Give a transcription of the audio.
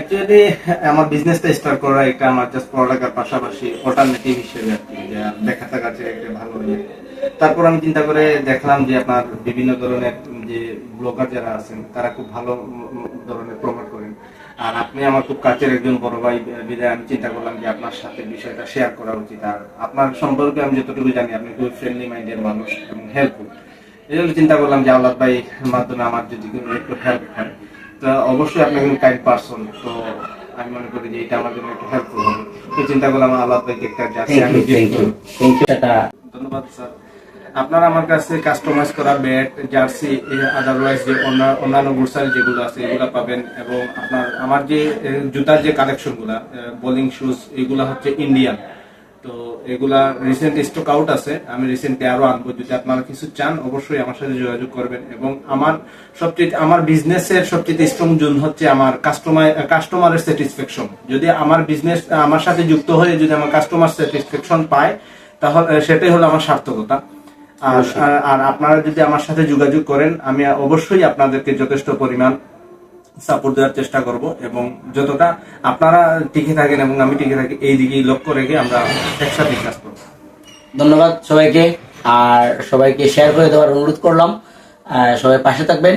Actually আমার বিজনেসটা start করা এটা আমার জাস্ট পড়ালেখার পাশাপাশি অল্টারনেটিভ হিসেবে আর কি দেখা থাকার যে একটা ভালো ইয়ে। তারপর আমি চিন্তা করে দেখলাম যে আপনার বিভিন্ন ধরনের যে ব্লগার যারা আছেন, তারা খুব ভালো ধরনের প্রমোট করেন। আর আপনি আমার খুব কাছের একজন বড় ভাই বিদায়, আমি চিন্তা করলাম যে আপনার সাথে বিষয়টা শেয়ার করা উচিত। আর আপনার সম্পর্কে আমি যতটুকু জানি, আপনি খুব ফ্রেন্ডলি মাইন্ডের মানুষ এবং হেল্পফুল এই জন্য চিন্তা করলাম যে আল্লাহ ভাই মাধ্যমে আমার যদি একটু হেল্প হয় তো অবশ্যই আপনি একজন কাইন্ড পারসন তো আমি মনে করি যে এটা আমার জন্য একটু হেল্পফুল হবে। তো চিন্তা করলাম আল্লাহ ভাইকে একটা জার্সি আমি ধন্যবাদ স্যার। আপনারা আমার কাছে কাস্টমাইজ করা ব্যাট জার্সি আদারওয়াইজ যে অন্যান্য গ্রোসারি যেগুলো আছে এগুলো পাবেন। এবং আপনার আমার যে জুতার যে কালেকশনগুলা বোলিং শুজ এগুলা হচ্ছে ইন্ডিয়ান তো এগুলা রিসেন্ট স্টক আউট আছে। আমি রিসেন্টলি আরও আনব। যদি আপনারা কিছু চান অবশ্যই আমার সাথে যোগাযোগ করবেন। এবং আমার সবচেয়ে আমার বিজনেসের সবচেয়ে স্ট্রং জোন হচ্ছে আমার কাস্টমার কাস্টমারের স্যাটিসফ্যাকশন যদি আমার বিজনেস আমার সাথে যুক্ত হয়ে যদি আমার কাস্টমার স্যাটিসফ্যাকশন পায় তাহলে সেটাই হলো আমার সার্থকতা। আর আপনারা যদি আমার সাথে যোগাযোগ করেন আমি অবশ্যই আপনাদেরকে যথেষ্ট পরিমাণ সাপোর্ট দেওয়ার চেষ্টা করব এবং যতটা আপনারা টিকে থাকেন এবং আমি টিকে থাকি, এই দিকেই লক্ষ্য রেখে আমরা একসাথে কাজ করব। ধন্যবাদ সবাইকে, আর সবাইকে শেয়ার করে দেওয়ার অনুরোধ করলাম। সবাই পাশে থাকবেন।